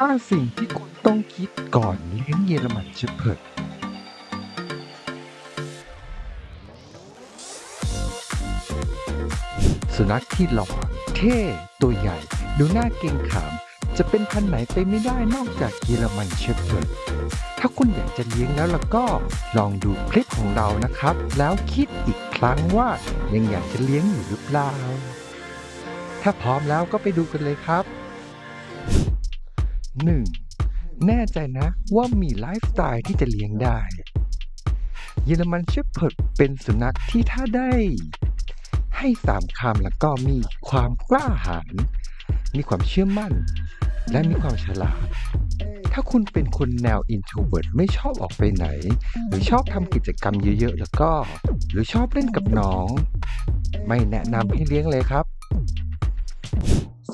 5 สิ่งที่คุณต้องคิดก่อนเลี้ยงเยอรมันเชพเพิร์ดสุนัขที่หล่อเท่ตัวใหญ่ ดูน่าเกรงขาม จะเป็นพันธุ์ไหนไปไม่ได้นอกจากเยอรมันเชพเพิร์ดถ้าคุณอยากจะเลี้ยงแล้วล่ะก็ลองดูคลิปของเรานะครับ แล้วคิดอีกครั้งว่ายังอยากจะเลี้ยงอยู่หรือเปล่า ถ้าพร้อมแล้วก็ไปดูกันเลยครับ 1. แน่ใจนะว่ามีไลฟ์สไตล์ที่จะเลี้ยงได้ เยอรมันเชพเพิร์ดเป็นสุนัขที่ถ้าได้ ให้สามคำแล้วก็มีความกล้าหาญมีความเชื่อมั่น และมีความฉลาด ถ้าคุณเป็นคนแนว introvert ไม่ชอบออกไปไหน หรือชอบทำกิจกรรมเยอะๆ แล้วก็ หรือชอบเล่นกับน้อง ไม่แนะนำให้เลี้ยงเลยครับ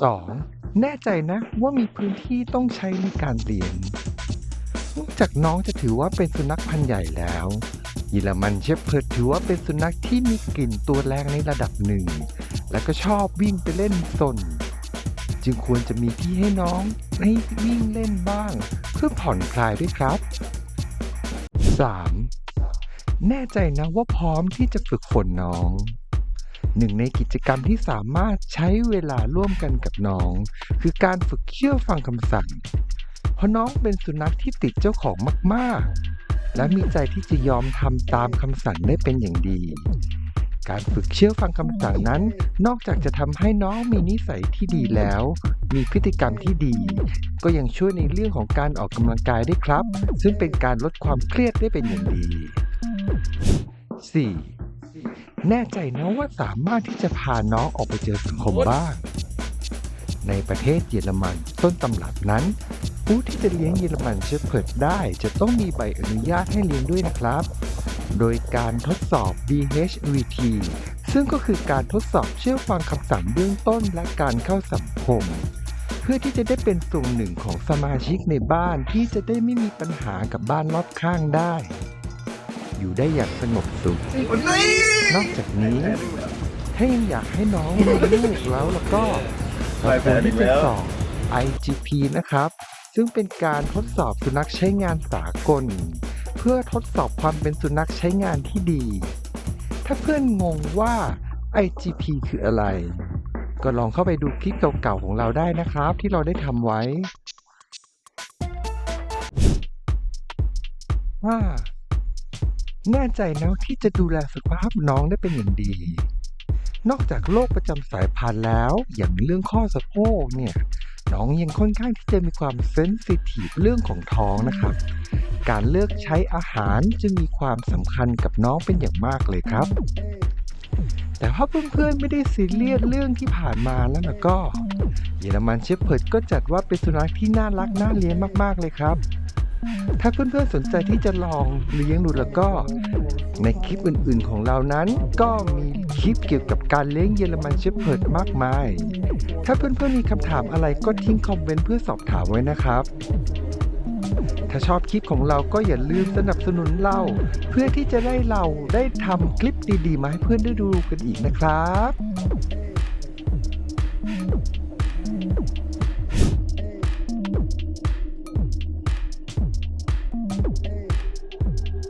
2. แน่ใจนะว่ามีพื้นที่ต้องใช้ในการเลี้ยงนอกจากน้องจะถือว่าเป็นสุนัขพันธุ์ใหญ่แล้วเยอรมันเชฟเพิร์ดถือว่าเป็นสุนัขที่มีกลิ่นตัวแรงในระดับหนึ่ง และก็ชอบวิ่งไปเล่นสน จึงควรจะมีที่ให้น้องให้วิ่งเล่นบ้าง เพื่อผ่อนคลายด้วยครับ 3. แน่ใจนะว่าพร้อมที่จะฝึกฝนน้อง หนึ่งในกิจกรรมที่สามารถใช้เวลาร่วมกันกับน้อง คือการฝึกเชื่อฟังคำสั่ง เพราะน้องเป็นสุนัขที่ติดเจ้าของมาก ๆ และมีใจที่จะยอมทำตามคำสั่งได้เป็นอย่างดี การฝึกเชื่อฟังคำสั่งนั้น นอกจากจะทำให้น้องมีนิสัยที่ดีแล้ว มีพฤติกรรมที่ดี ก็ยังช่วยในเรื่องของการออกกำลังกายได้ครับ ซึ่งเป็นการลดความเครียดได้เป็นอย่างดี 4. แน่ใจนะว่าสามารถที่จะพาน้องออกไปเจอสังคมบ้าง ในประเทศเยอรมันต้นตำรับนั้น ผู้ที่จะเลี้ยงเยอรมันเชฟเพิร์ดได้จะต้องมีใบอนุญาตให้เลี้ยงด้วยนะครับ โดยการทดสอบ BHVT ซึ่งก็คือการทดสอบเชื่อฟังคำสั่งเบื้องต้นและการเข้าสังคมเพื่อที่จะได้เป็นส่วนหนึ่งของสมาชิกในบ้านที่จะได้ไม่มีปัญหากับบ้านรอบข้างได้ อยู่ได้อย่างสงบสุข นอกจากนี้ ถ้ายังอยากให้น้องมีลูกแล้วแล้วก็เราควรที่จะสอบ IGP นะครับ ซึ่งเป็นการทดสอบสุนัขใช้งานสากล เพื่อทดสอบความเป็นสุนัขใช้งานที่ดี ถ้าเพื่อนงงว่า IGP คืออะไร ก็ลองเข้าไปดูคลิปเก่าๆของเราได้นะครับ ที่เราได้ทำไว้ว่า แน่ใจนะที่จะดูแลสุขภาพน้องได้เป็นอย่างดี นอกจากโรคประจำสายพันธุ์แล้ว อย่างเรื่องข้อสะโพกเนี่ย น้องยังค่อนข้างที่จะมีความเซนซิทีฟเรื่องของท้องนะครับ การเลือกใช้อาหารจึงมีความสำคัญกับน้องเป็นอย่างมากเลยครับ แต่ถ้าเพื่อนๆไม่ได้ซีเรียสเรื่องที่ผ่านมาแล้วนะก็ เยอรมันเชฟเพิร์ดก็จัดว่าเป็นสุนัขที่น่ารักน่าเลี้ยงมากๆเลยครับ ถ้าเพื่อนๆสนใจที่จะลองเลี้ยงดูแล้วก็ ในคลิปอื่นๆของเรานั้น ก็มีคลิปเกี่ยวกับการเลี้ยงเยอรมันเชฟเพิร์ดมากมาย ถ้าเพื่อนๆมีคำถามอะไรก็ทิ้งคอมเมนต์เพื่อสอบถามไว้นะครับถ้าชอบคลิปของเราก็อย่าลืมสนับสนุนเรา เพื่อที่จะได้เราได้ทำคลิปดีๆ มาให้เพื่อนได้ดูกันอีกนะครับ